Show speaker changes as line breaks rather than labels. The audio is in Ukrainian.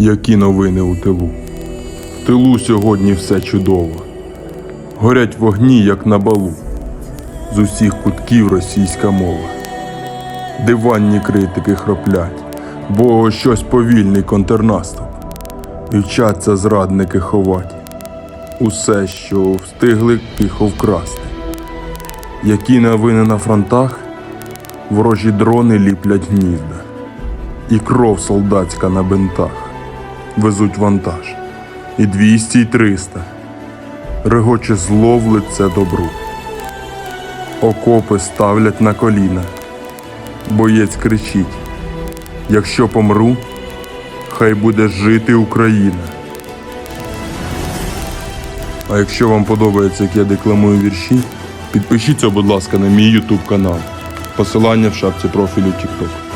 Які новини у тилу? В тилу сьогодні все чудово. Горять вогні, як на балу. З усіх кутків російська мова. Диванні критики хроплять, бо щось повільний контрнаступ. І вчаться зрадники ховать. Усе, що встигли тихо вкрасти. Які новини на фронтах, ворожі дрони ліплять гнізда, і кров солдатська на бинтах везуть вантаж, і 200, і 300, регоче зло в добру. Окопи ставлять на коліна, боєць кричить: якщо помру, хай буде жити Україна. А якщо вам подобається, як я декламую вірші, підпишіться, будь ласка, на мій YouTube канал. Посилання в шапці профілю TikTok.